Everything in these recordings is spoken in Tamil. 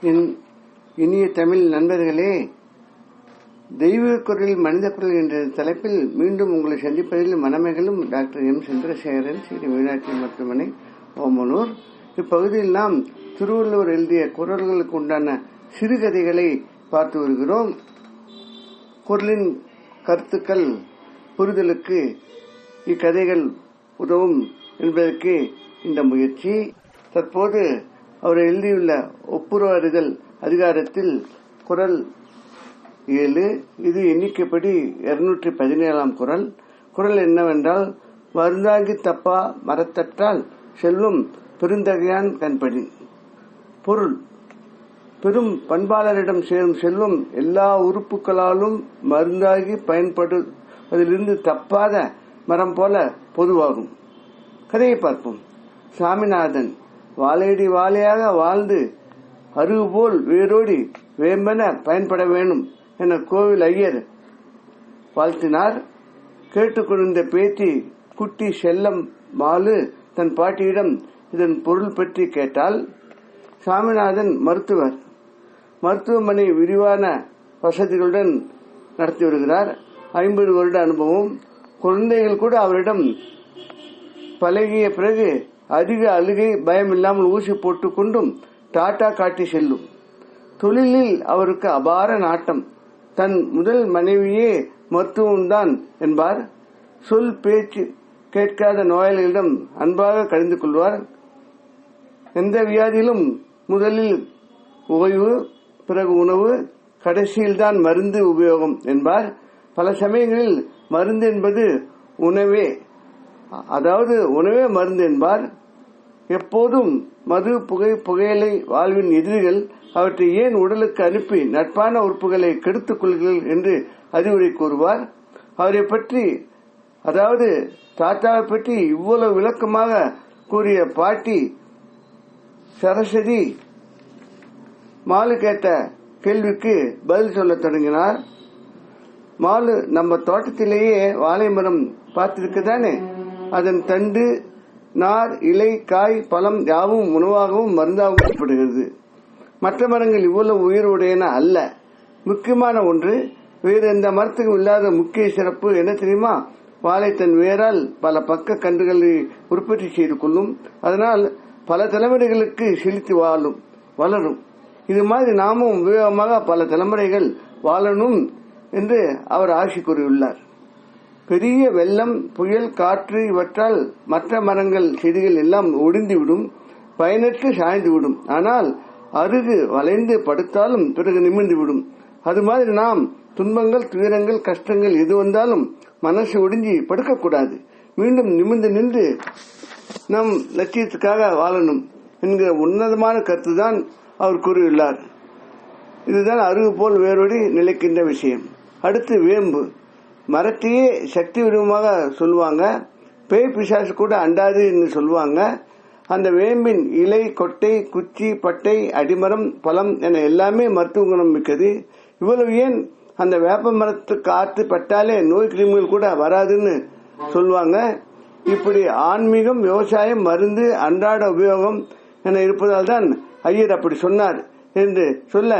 என் இனிய தமிழ் நண்பர்களே தெய்வ குரல் மனித குரல் என்ற தலைப்பில் மீண்டும் உங்களை சந்திப்பதில் மனமைகளும் டாக்டர் எம். சந்திரசேகரன் ஸ்ரீ மீனாட்சி மருத்துவமனை ஓமனூர். இப்பகுதியில் நாம் திருவள்ளுவர் எழுதிய குரல்களுக்கு உண்டான சிறுகதைகளை பார்த்து வருகிறோம். குரலின் கருத்துக்கள் புரிதலுக்கு இக்கதைகள் உதவும் என்பதற்கு இந்த முயற்சி. தற்போது அவர் எழுதியுள்ள ஒப்புரவர்கள் அதிகாரத்தில் குரல் ஏழு இது எண்ணிக்கைப்படி இருநூற்றி பதினேழாம் குரல். குரல் என்னவென்றால் மருந்தாங்கி தப்பா மரத்தற்றால் செல்வம் பெருந்தகையான் கண்படி. பொருள் பெரும் பண்பாளரிடம் சேரும் செல்வம் எல்லா உறுப்புகளாலும் மருந்தாகி பயன்படுவதிலிருந்து தப்பாத மரம் போல பொதுவாகும். கதையை பார்ப்போம். சாமிநாதன் வாழையடி வாழையாக வாழ்ந்து அருகு போல் வேரோடி வேம்பென பயன்பட வேணும் என கோவில் ஐயர் வாழ்த்தினார். கேட்டுக்கொண்டிருந்த பேத்தி குட்டி செல்லம் மாலு தன் பாட்டியிடம் இதன் பொருள் பற்றி கேட்டால் சாமிநாதன் மருத்துவர். மருத்துவமனை விரிவான வசதிகளுடன் நடத்தி வருகிறார். ஐம்பது வருட அனுபவம். குழந்தைகள் கூட அவரிடம் பழகிய பிறகு அதிக அழுகை பயம் இல்லாமல் ஊசி போட்டுக் கொண்டும் டாட்டா காட்டி செல்லும். தொழிலில் அவருக்கு அபார நாட்டம். தன் முதல் மனைவியே மருத்துவம்தான் என்பார். சொல் பேச்சு கேட்காத நோயாளிகளிடம் அன்பாக கழிந்து கொள்வார். எந்த வியாதியிலும் முதலில் ஓய்வு பிறகு உணவு கடைசியில்தான் மருந்து உபயோகம் என்பார். பல சமயங்களில் மருந்து என்பது உணவே அதாவது உணவே மருந்து என்பார். எப்போதும் மது புகை புகையிலை வாழ்வின் எதிரிகள் அவற்றை ஏன் உடலுக்கு அனுப்பி நட்பான உறுப்புகளை கெடுத்துக் கொள்கிறீர்கள் என்று அறிவுரை கூறுவார். அவரை பற்றி அதாவது தாத்தாவை பற்றி இவ்வளவு விளக்கமாக கூறிய பாட்டி சரஸ்வதி மாலு கேட்ட கேள்விக்கு பதில் சொல்ல தொடங்கினார். மாலு நம்ம தோட்டத்திலேயே வாழை மரம் பார்த்திருக்குதானே? அதன் தண்டு நார் இலை காய் பழம் யாவும் உணவாகவும் மருந்தாகவும் ஏற்படுகிறது. மற்ற மரங்கள் இவ்வளவு உயர்வுடையன அல்ல. முக்கியமான ஒன்று வேறு எந்த மரத்துக்கும் இல்லாத முக்கிய சிறப்பு என்ன தெரியுமா? வாழை தன் வேரால் பல பக்க கன்றுகளை உற்பத்தி செய்து கொள்ளும். அதனால் பல தலைமுறைகளுக்கு செழித்து வாழும் வளரும். இது மாதிரி நாமும் உபயோகமாக பல தலைமுறைகள் வாழணும் என்று அவர் ஆட்சி கூறியுள்ளார். பெரிய வெள்ளம் புயல் காற்று இவற்றால் மற்ற மரங்கள் செடிகள் எல்லாம் ஒடிந்துவிடும் பயனற்று சாய்ந்துவிடும். ஆனால் அருகு வளைந்து படுத்தாலும் பிறகு நிமிர்ந்துவிடும். அது மாதிரி நாம் துன்பங்கள் துயரங்கள் கஷ்டங்கள் எது வந்தாலும் மனசு ஒடிஞ்சி படுக்கக்கூடாது. மீண்டும் நிமிர்ந்து நின்று நம் லட்சியத்துக்காக வாழணும் என்கிற உன்னதமான கருத்து தான் அவர் கூறியுள்ளார். இதுதான் அருகு போல் வேரோடி நிலைக்கின்ற விஷயம். அடுத்து வேம்பு. மரத்தையே சக்தி விடமாக சொல்லுவாங்க. பேய் பிசாசு கூட அண்டாதுன்னு சொல்லுவாங்க. அந்த வேம்பின் இலை கொட்டை குச்சி பட்டை அடிமரம் பழம் என எல்லாமே மருத்துவ குணம் மிக்கது. இவ்வளவு ஏன் அந்த வேப்ப மரத்து காற்று பட்டாலே நோய் கிருமிகள் கூட வராதுன்னு சொல்லுவாங்க. இப்படி ஆன்மீகம் விவசாயம் மருந்து அன்றாட உபயோகம் என இருப்பதால் தான் ஐயர் அப்படி சொன்னார் என்று சொல்ல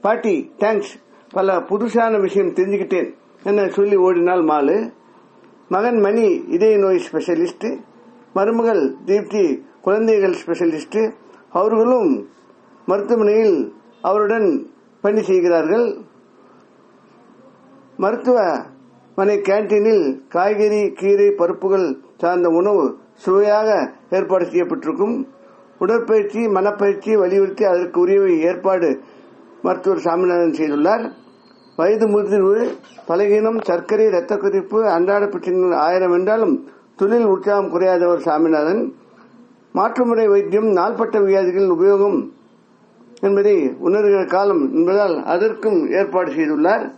பாட்டி தேங்க்ஸ் பல புதுசான விஷயம் தெரிஞ்சுக்கிட்டேன். என்ன சொல்லி ஓடினால் மாலு. மகன் மணி இதய நோய் ஸ்பெஷலிஸ்ட் மருமகள் தீப்தி குழந்தைகள் ஸ்பெஷலிஸ்ட் அவர்களும் மருத்துவமனையில் அவருடன் பணி செய்கிறார்கள். மருத்துவ மனை கேன்டீனில் காய்கறி கீரை பருப்புகள் சார்ந்த உணவு சுவையாக ஏற்பாடு செய்யப்பட்டிருக்கும். உடற்பயிற்சி மனப்பயிற்சி வலியுறுத்தி அதற்கு உரிய ஏற்பாடு மருத்துவர் சாமிநாதன் செய்துள்ளார். வயது முதிர்வு பலகீனம் சர்க்கரை ரத்த குறிப்பு அன்றாட பிரச்சனைகள் ஆயிரம் என்றாலும் தொழில் உற்சாகம் குறையாதவர் சாமிநாதன். மாற்றுமுறை வைத்தியம் நாள்பட்ட வியாதிகளின் உபயோகம் என்பதை உணர்கிற காலம் என்பதால் அதற்கும் ஏற்பாடு செய்துள்ளார்.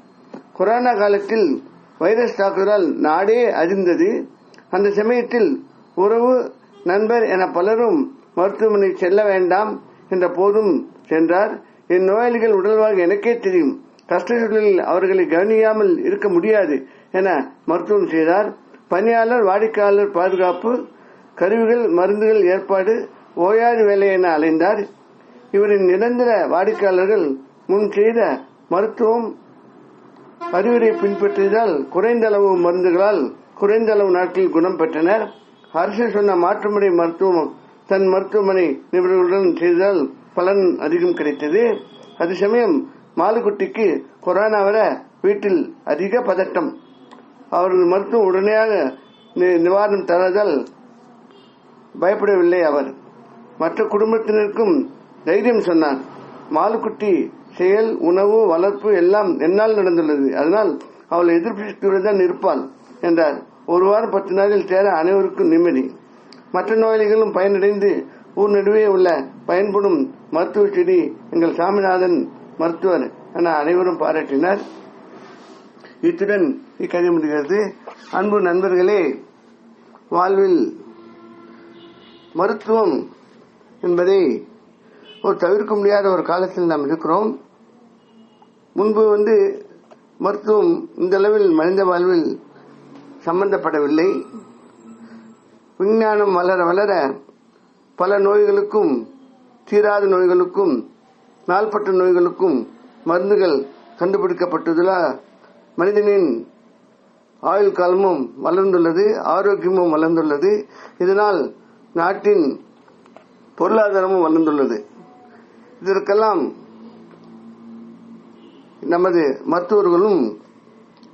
கொரோனா காலத்தில் வைரஸ் தாக்குதலால் நாடே அதிர்ந்தது. அந்த சமயத்தில் உறவு நண்பர் என பலரும் மருத்துவமனை செல்ல வேண்டாம் என்ற போதும் சென்றார். என் நோயாளிகள் உடல்வாக எனக்கே தெரியும். கஷ்ட சூழலில் அவர்களை கவனியாமல் இருக்க முடியாது என மருத்துவம் செய்தார். பணியாளர் வாடிக்கையாளர் பாதுகாப்பு கருவிகள் மருந்துகள் ஏற்பாடு ஓயாறு வேலை என அலைந்தார். இவரின் நிரந்தர வாடிக்கையாளர்கள் முன் செய்த மருத்துவம் அறிவுரை பின்பற்றியதால் குறைந்த அளவு மருந்துகளால் குறைந்த அளவு நாட்களில் குணம் பெற்றனர். அரசு சொன்ன மாற்றுமுறை மருத்துவம் தன் மருத்துவமனை நிபுணர்களுடன் செய்ததால் பலன் அதிகம் கிடைத்தது. அது சமயம் மாலுக்குட்டிக்கு கொரோனா வர வீட்டில் அதிக பதட்டம். அவர்கள் மருத்துவம் உடனடியாக நி- நிவாரணம் தராதால் பயப்படவில்லை அவர். மற்ற குடும்பத்தினருக்கும் தைரியம் சொன்னார். மாலுக்குட்டி செயல் உணவு வளர்ப்பு எல்லாம் என்னால் நடந்துள்ளது. அதனால் அவள் எதிர்ப்பு தான் இருப்பாள் என்றார். ஒரு வாரம் பத்து நாளில் சேர அனைவருக்கும் நிம்மதி. மற்ற நோயாளிகளும் பயனடைந்து ஊர் நடுவே உள்ள பயன்படும் மருத்துவ செடி எங்கள் சாமிநாதன் மருத்துவர் என அனைவரும் பாராட்டினர். இத்துடன் இக்கதை முடிகிறது. அன்பு நண்பர்களே வாழ்வில் மருத்துவம் என்பதை ஒரு தவிர்க்க முடியாத ஒரு காலத்தில் நாம் இருக்கிறோம். முன்பு வந்து மருத்துவம் இந்த அளவில் மனித வாழ்வில் சம்பந்தப்படவில்லை. விஞ்ஞானம் வளர வளர பல நோய்களுக்கும் தீராத நோய்களுக்கும் நாள்பட்ட நோய்களுக்கும் மருந்துகள் கண்டுபிடிக்கப்பட்டதால் மனிதனின் ஆயுள் காலமும் வளர்ந்துள்ளது ஆரோக்கியமும் வளர்ந்துள்ளது. இதனால் நாட்டின் பொருளாதாரமும் வளர்ந்துள்ளது. இதற்கெல்லாம் நமது மருத்துவர்களும்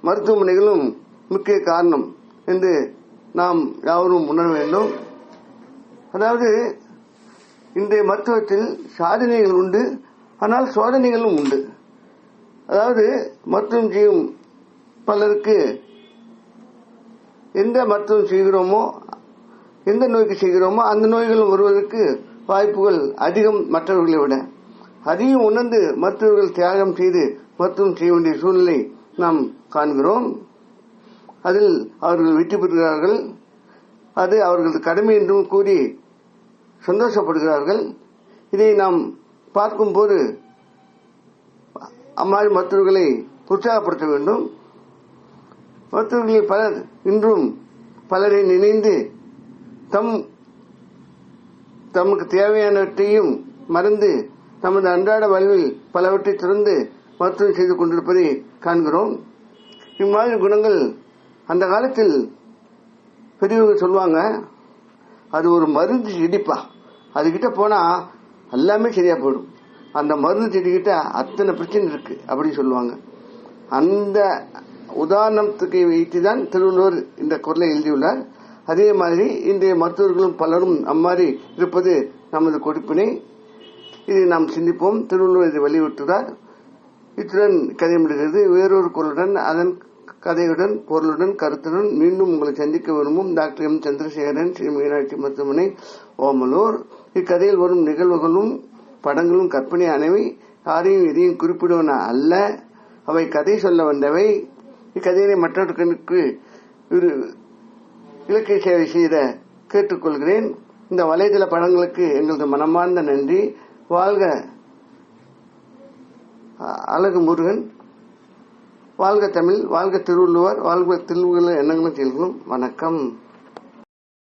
மருத்துவமனைகளும் முக்கிய காரணம் என்று நாம் யாவரும் உணர வேண்டும். அதாவது இன்றைய மருத்துவத்தில் சாதனைகள் உண்டு. ஆனால் சோதனைகளும் உண்டு. அதாவது மருத்துவம் செய்யும் பலருக்கு எந்த மருத்துவம் செய்கிறோமோ எந்த நோய்க்கு செய்கிறோமோ அந்த நோய்களும் வருவதற்கு வாய்ப்புகள் அதிகம் மற்றவர்களை விட. அதையும் உணர்ந்து மருத்துவர்கள் தியாகம் செய்து மருத்துவம் செய்ய வேண்டிய சூழ்நிலை நாம் காண்கிறோம். அதில் அவர்கள் வெற்றி பெறுகிறார்கள். அது அவர்களது கடமை என்றும் கூறி சந்தோஷப்படுகிறார்கள். இதை நாம் பார்க்கும்போது அம்மாதிரி மருத்துவர்களை உற்சாகப்படுத்த வேண்டும். மருத்துவர்களில் பலர் இன்றும் பலரை நினைந்து தம் தமக்கு தேவையானவற்றையும் மறந்து நமது அன்றாட வாழ்வில் பலவற்றை திறந்து மருத்துவம் செய்து கொண்டிருப்பதை காண்கிறோம். இம்மாதிரி குணங்கள் அந்த காலத்தில் பெரியவங்க சொல்லுவாங்க அது ஒரு மருந்து இடிப்பா. அதுகிட்ட போனா எல்லாமே சரியா போயிடும். அந்த மருந்து செடிகிட்ட அத்தனை பிரச்சனை இருக்கு அப்படின்னு சொல்லுவாங்க. அந்த உதாரணத்துக்கு வைத்துதான் திருவள்ளுவர் இந்த குரலை எழுதியுள்ளார். அதே மாதிரி இன்றைய மருத்துவர்களும் பலரும் அம்மாதிரி இருப்பது நமது கொடுப்பினை. இதை நாம் சிந்திப்போம். திருவள்ளுவர் இதை வலியுறுத்துகிறார். இத்துடன் கதை முடிகிறது வேறொரு குரலுடன் அதன் கதையுடன் பொருளுடன் கருத்துடன் மீண்டும் உங்களை சந்திக்க விரும்பும் டாக்டர் எம். சந்திரசேகரன் ஸ்ரீ மீனாட்சி மருத்துவமனை ஓமலூர். இக்கதையில் வரும் நிகழ்வுகளும் படங்களும் கற்பனை அனைவை யாரையும் எதையும் குறிப்பிடுவன அல்ல. அவை கதை சொல்ல வந்தவை. இக்கதையினை மற்றவர்களுக்கு ஒரு இலக்கிய சேவை செய்த கேட்டுக்கொள்கிறேன். இந்த வலைதள படங்களுக்கு எங்களது மனமார்ந்த நன்றி. வாழ்க அழகு முருகன். வாழ்க தமிழ் வாழ்க திருவள்ளுவர் வாழ்க திருவுள்ள எண்ணங்களும் செயல்களும் வணக்கம்.